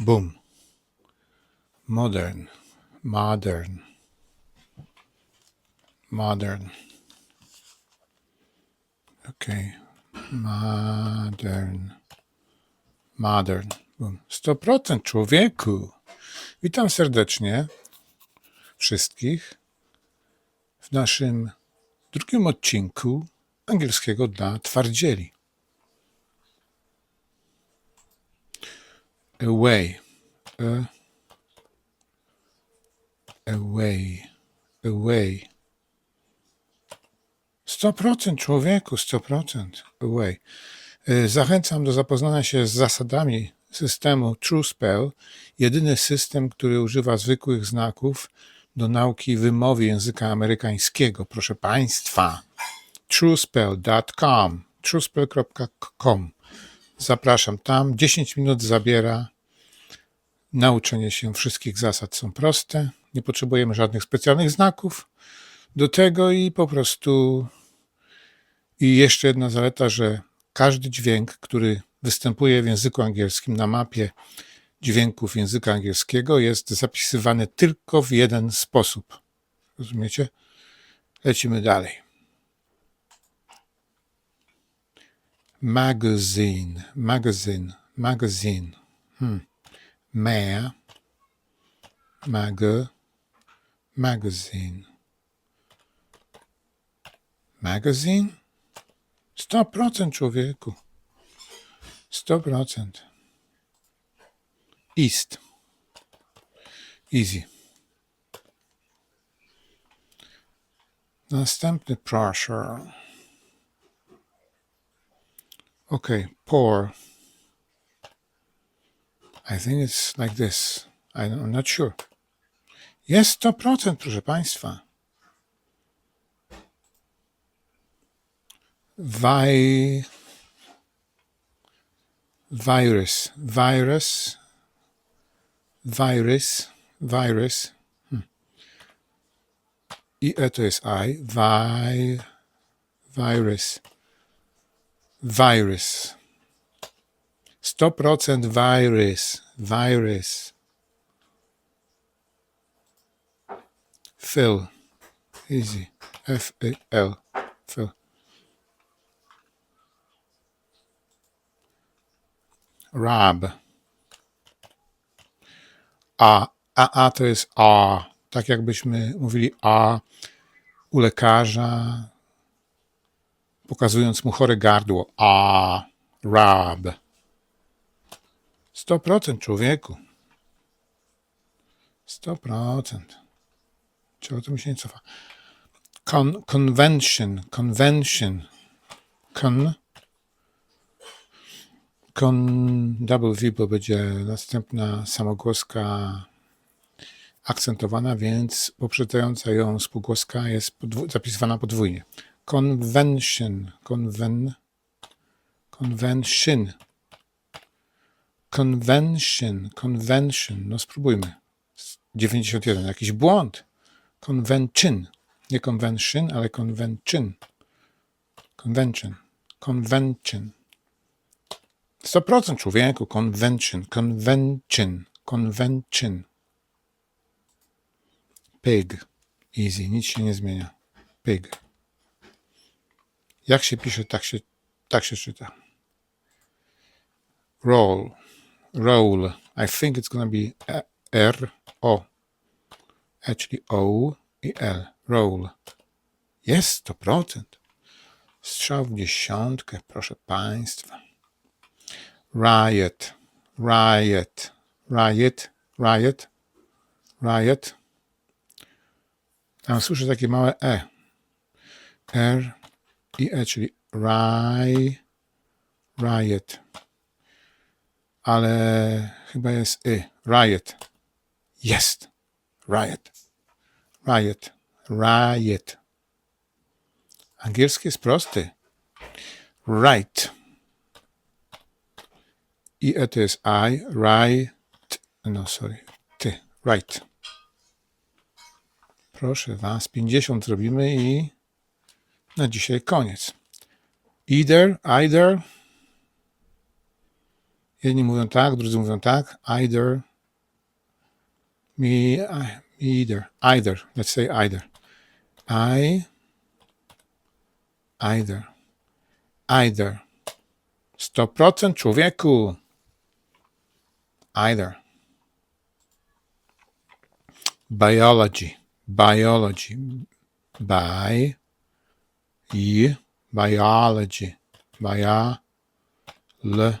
Boom. Modern. Modern. Modern. Okay. Modern. Modern. Boom. 100% człowieku. Witam serdecznie wszystkich w naszym drugim odcinku angielskiego dla twardzieli. Away. A, away. Away. 100% człowieku, 100%. Away. Y, Zachęcam do zapoznania się z zasadami systemu TrueSpell, jedyny system, który używa zwykłych znaków do nauki wymowy języka amerykańskiego. Proszę Państwa, truespell.com, truespell.com. Zapraszam tam. 10 minut zabiera. Nauczenie się wszystkich zasad są proste. Nie potrzebujemy żadnych specjalnych znaków do tego i po prostu. I jeszcze jedna zaleta, że każdy dźwięk, który występuje w języku angielskim na mapie dźwięków języka angielskiego, jest zapisywany tylko w jeden sposób. Rozumiecie? Lecimy dalej. Magazine, magazine, magazine. Hmm. Ma, mag, magazine. Magazine? 100% człowieku. 100%. East. Easy. Następny proszę. Okay, pour. I think it's like this. I'm not sure. Jest 100%, proszę Państwa. Vi, virus, virus, virus, virus. Hmm. I E to jest I. Vi, virus, virus. 100% virus, virus. Fill. Easy. F-A-L. Fill. Rab. A, a, a to jest a. Tak jakbyśmy mówili a u lekarza, pokazując mu chore gardło. A, rab. 100% człowieku. 100%. Czego to mi się nie cofa? Con, convention, convention. Con, double V, bo będzie następna samogłoska akcentowana, więc poprzedzająca ją spółgłoska jest podwu- zapisywana podwójnie. Convention, conven, convention, convention, convention. No spróbujmy. 91, jakiś błąd. Convention, nie convention, ale convention. Convention, convention. 100% człowieku, convention, convention, convention. Pig. Easy, nic się nie zmienia. Pig. Jak się pisze, tak się, tak się czyta. Roll. Roll. I think it's gonna be E- R, O. Actually O i L. Roll. Jest 100%. Strzał w dziesiątkę, proszę Państwa. Riot, riot, riot, riot, riot. Tam słyszę takie małe E. R i E, czyli ri, riot. Ale chyba jest Y. Riot. Jest. Riot. Riot. Riot. Angielski jest prosty. Right. I E to jest I, right, no sorry, ty, right. Proszę Was, 50 zrobimy i na dzisiaj koniec. Either, either, Jedni mówią tak, drudzy mówią tak. Either. Me, I, either. Either. Let's say either. I. Either. Either. 100% człowieku. Either. Biology. Biology. By. I. Biology. Bio. L.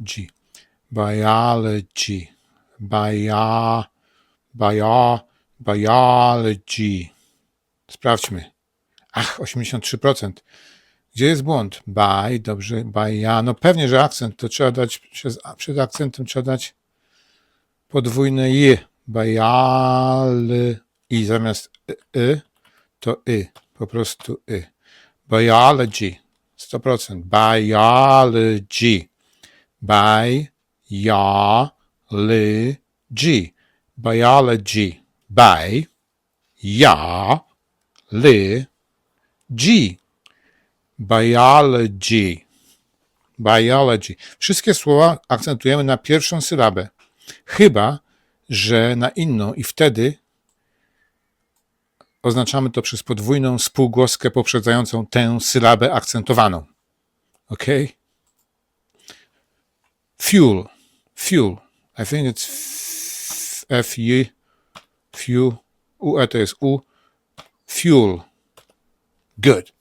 G. Biology. Bio. Bio. Biology. Sprawdźmy. Ach, 83%. Gdzie jest błąd? By, dobrze, by ja. No pewnie, że akcent to trzeba dać, przez, przed akcentem trzeba dać podwójne i. Bial i zamiast y, y to y. Po prostu y. Biology. 100%. Biology. G. Biology. By, ja, ly, g. Biology. Biology. Wszystkie słowa akcentujemy na pierwszą sylabę. Chyba, że na inną i wtedy oznaczamy to przez podwójną spółgłoskę poprzedzającą tę sylabę akcentowaną. Ok? Fuel. Fuel. I think it's f u fuel. U e to jest u. Fuel. Good.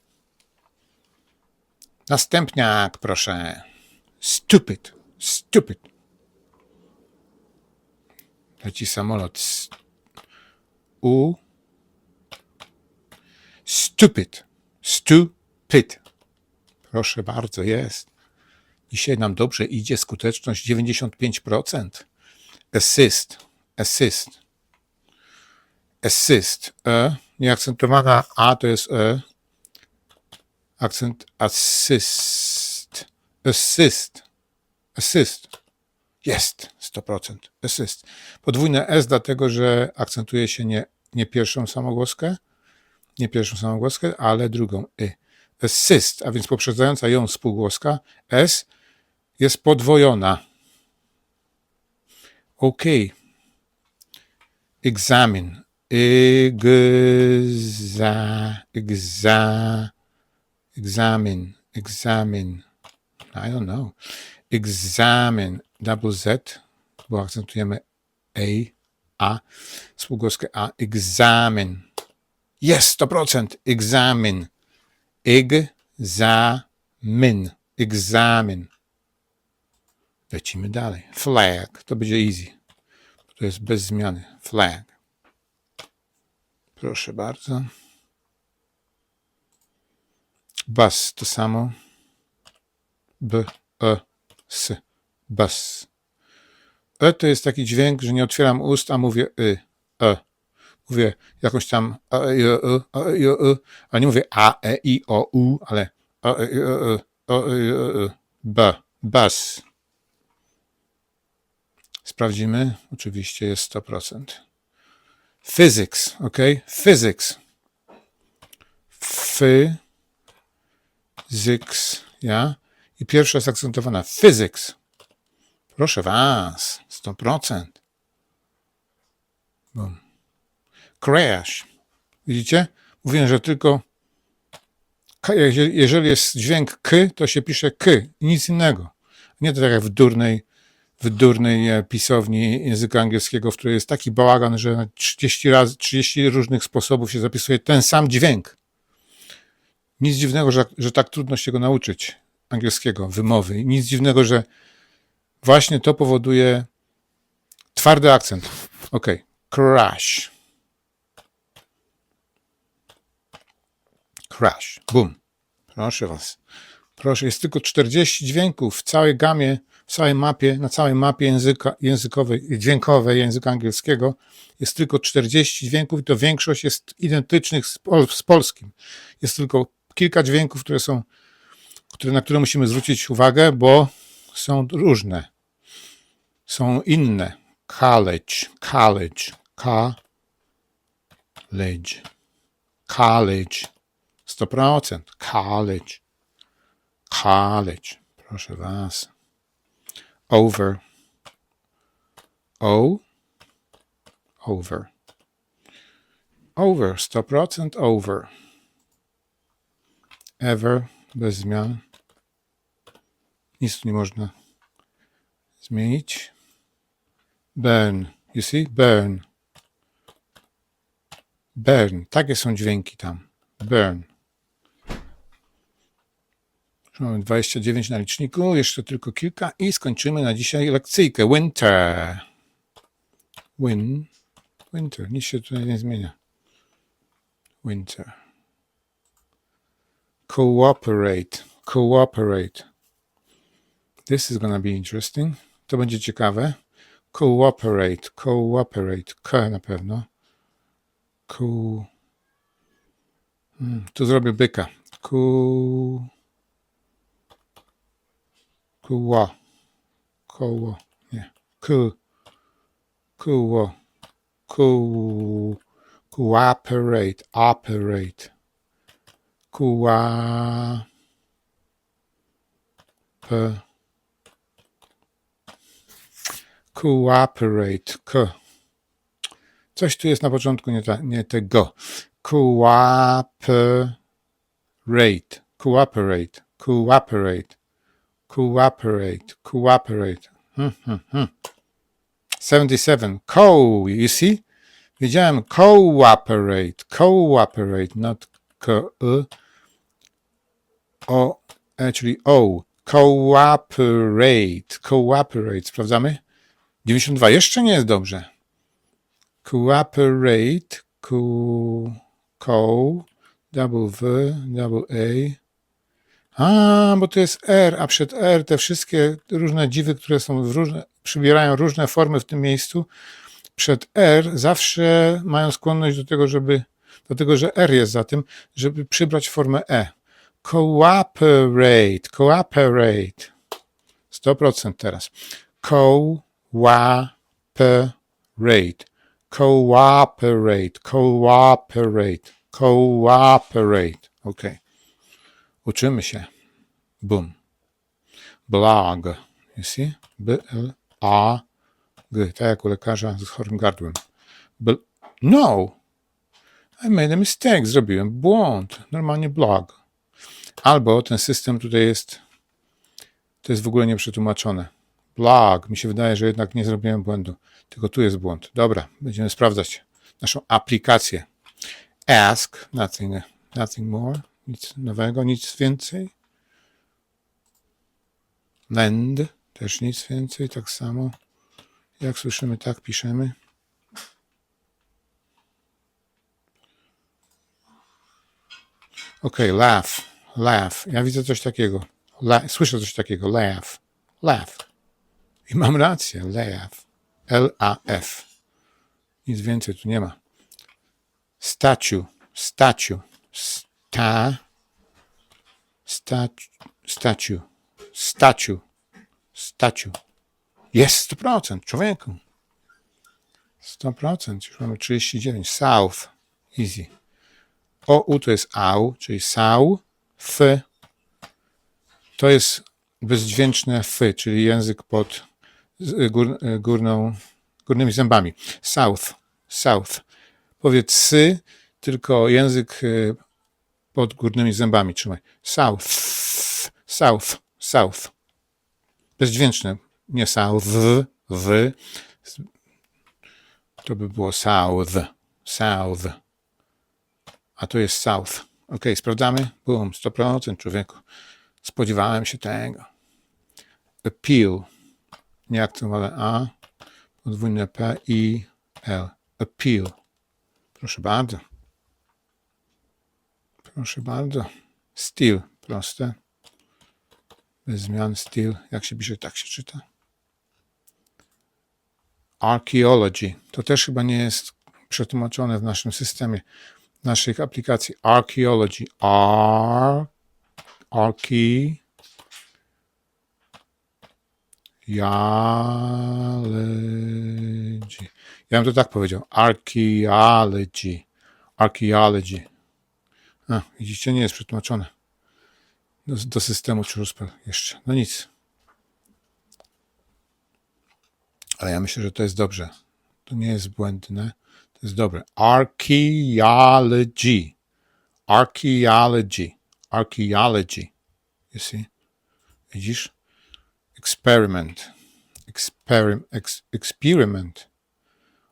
Następniak, proszę. Stupid. Stupid. Leci samolot. U. Stupid. Stupid. Proszę bardzo, jest. Dzisiaj nam dobrze idzie skuteczność 95%. Assist. Assist. Assist. E. Nieakcentowana A to jest E. Akcent assist. Assist. Assist. Jest 100%. Assist. Podwójne S, dlatego że akcentuje się nie, nie pierwszą samogłoskę, nie pierwszą samogłoskę, ale drugą y. Assist, a więc poprzedzająca ją spółgłoska S jest podwojona. OK. Examine. Egza. Egza. Examine. Examine. I don't know. Examine. Double Z, bo akcentujemy A, A, spółgłoskę A. Examine. Jest 100%. Examine. Egzamin. Egzamin. Lecimy dalej. Flag. To będzie easy. To jest bez zmiany. Flag. Proszę bardzo. Bus to samo. B, E, S. Bus. E to jest taki dźwięk, że nie otwieram ust, a mówię y, e. Mówię jakąś tam a, e, o, u, a, e, u, a nie mówię a, e, i, o, u, ale a, e, o, e, i, o, u. B. Bus. Sprawdzimy. Oczywiście jest 100%. Physics, ok? Physics. Physics, ja? I pierwsza jest akcentowana. Physics. Proszę was, 100%. Boom. Crash. Widzicie? Mówiłem, że tylko jeżeli jest dźwięk k, to się pisze k nic innego. Nie to tak jak w durnej, w durnej e, pisowni języka angielskiego, w której jest taki bałagan, że na 30 razy, 30 różnych sposobów się zapisuje ten sam dźwięk. Nic dziwnego, że, że tak trudno się go nauczyć angielskiego, wymowy. Nic dziwnego, że właśnie to powoduje twardy akcent. Ok. Crash. Crash. Boom. Proszę was. Proszę, jest tylko 40 dźwięków w całej gamie, w całej mapie, na całej mapie języka, językowej, dźwiękowej języka angielskiego. Jest tylko 40 dźwięków i to większość jest identycznych z, pol, z polskim. Jest tylko kilka dźwięków, które są, które, na które musimy zwrócić uwagę, bo są różne. Są inne. College, college, college, college. 100%. College. College. Proszę was. Over. O. Over. Over. 100% over. Ever. Bez zmian. Nic tu nie można zmienić. Burn. You see? Burn. Burn. Takie są dźwięki tam. Burn. Mamy 29 na liczniku, jeszcze tylko kilka i skończymy na dzisiaj lekcyjkę. Winter. Win. Winter. Nic się tutaj nie zmienia. Winter. Cooperate. Cooperate. This is gonna be interesting. To będzie ciekawe. Cooperate. Cooperate. K na pewno. Co... Hmm, tu zrobię byka. Ku... Kuła. Koło. Nie. Ku. Kuło. Ku. Cooperate. Operate. Kuła. P. Cooperate. K. Coś tu jest na początku nie, ta, nie tego. Cooperate. Cooperate. Cooperate. Cooperate. Cooperate. Hmm, hmm, hmm. 77. Co. You see? Wiedziałem cooperate. Cooperate. Not co. y. O. Actually O. Cooperate. Cooperate. Sprawdzamy? 92. Jeszcze nie jest dobrze. Cooperate, co, co, double V, double A. A, bo to jest R, a przed R te wszystkie różne dziwy, które są w różne, przybierają różne formy w tym miejscu, przed R zawsze mają skłonność do tego, żeby, do tego, że R jest za tym, żeby przybrać formę E. Cooperate, cooperate. 100% teraz. Cooperate. Cooperate, cooperate, cooperate. Ok. Uczymy się. Boom. Blag. You see? B-L-A-G. Tak jak u lekarza z chorym gardłem. Bl- no! I made a mistake. Zrobiłem błąd. Normalnie blog. Albo ten system tutaj jest. To jest w ogóle nieprzetłumaczone. Blog. Mi się wydaje, że jednak nie zrobiłem błędu. Tylko tu jest błąd. Dobra, będziemy sprawdzać naszą aplikację. Ask, nothing, nothing more, nic nowego, nic więcej. Lend, też nic więcej, tak samo. Jak słyszymy, tak piszemy. Ok, laugh, laugh. Ja widzę coś takiego. La, słyszę coś takiego. Laugh, laugh. I mam rację, laugh. L-A-F. Nic więcej tu nie ma. Statue, statue, sta, statue, statue, statue, statue. Jest 100%, człowieku. 100%, już mamy 39. South, easy. O, U to jest AU, czyli SAU, F. To jest bezdźwięczne F, czyli język pod z gór, górną, górnymi zębami. South, south. Powiedz sy, tylko język y, pod górnymi zębami trzymaj. South, south, south. Bezdźwięczne. Nie south, w. To by było south, south. A to jest south. Ok, sprawdzamy. Boom, 100% człowieku. Spodziewałem się tego. Appeal nieaktywowane A, podwójne P i L. Appeal. Proszę bardzo. Proszę bardzo. Steel. Proste. Bez zmian. Steel. Jak się pisze, tak się czyta. Archaeology. To też chyba nie jest przetłumaczone w naszym systemie, w naszych aplikacji. Archaeology. Ar. Archaeology. Ja bym to tak powiedział. Archaeology. Archaeology. A, widzicie, nie jest przetłumaczone. do, do systemu Truspel jeszcze. No nic. Ale ja myślę, że to jest dobrze. To nie jest błędne. To jest dobre. Archaeology. Archaeology. Archaeology. You see? Widzisz? Experiment. Experim, ex, experiment.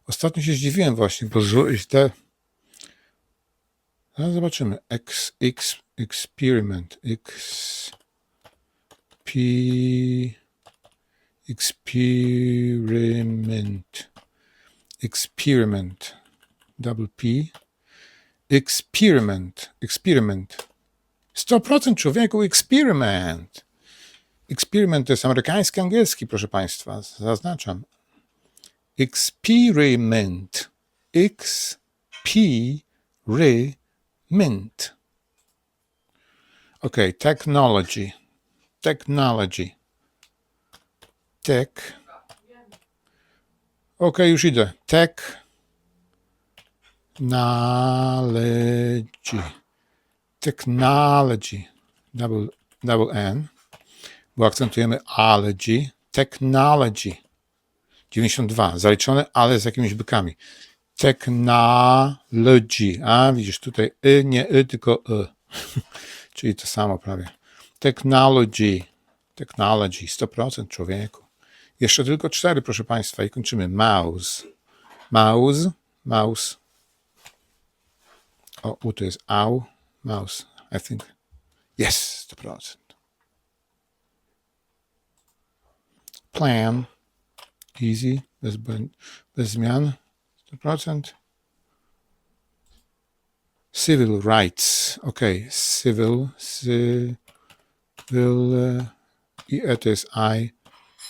Ostatnio się zdziwiłem właśnie, bo źle. Zaraz zobaczymy. Ex, ex, experiment. Ex, p, experiment. Experiment. Double P. Experiment. Experiment. 100% człowieku, experiment. Experiment to jest amerykański angielski, proszę Państwa. Zaznaczam. Experiment. Experiment. Ok, technology. Technology. Tech. Ok, już idę. Tech. Knowledge. Technology. Double, double N. Bo akcentujemy ology. Technology. 92. Zaliczone, ale z jakimiś bykami. Technology. A widzisz, tutaj y, nie y, tylko y. Czyli to samo prawie. Technology. Technology. 100% człowieku. Jeszcze tylko cztery, proszę Państwa, i kończymy. Mouse. Mouse. Mouse. O, u to jest au. Mouse. I think. Yes, 100%. Plan. Easy. Bez, bez zmian. 100%. Civil rights. Ok. Civil. Civil. I E to jest I.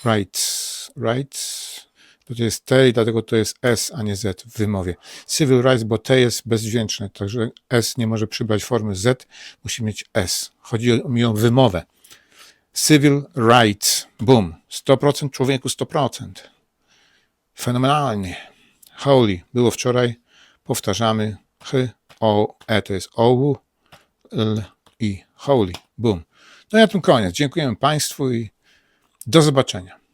Rights. Rights. To jest T i dlatego to jest S, a nie Z w wymowie. Civil rights, bo T jest bezdźwięczne, także S nie może przybrać formy Z, musi mieć S. Chodzi o, mi o wymowę. Civil rights. Boom. 100% człowieku, 100%. Fenomenalnie. Holy. Było wczoraj. Powtarzamy. H, O, E to jest O, L, I. Holy. Boom. No i na tym koniec. Dziękujemy Państwu i do zobaczenia.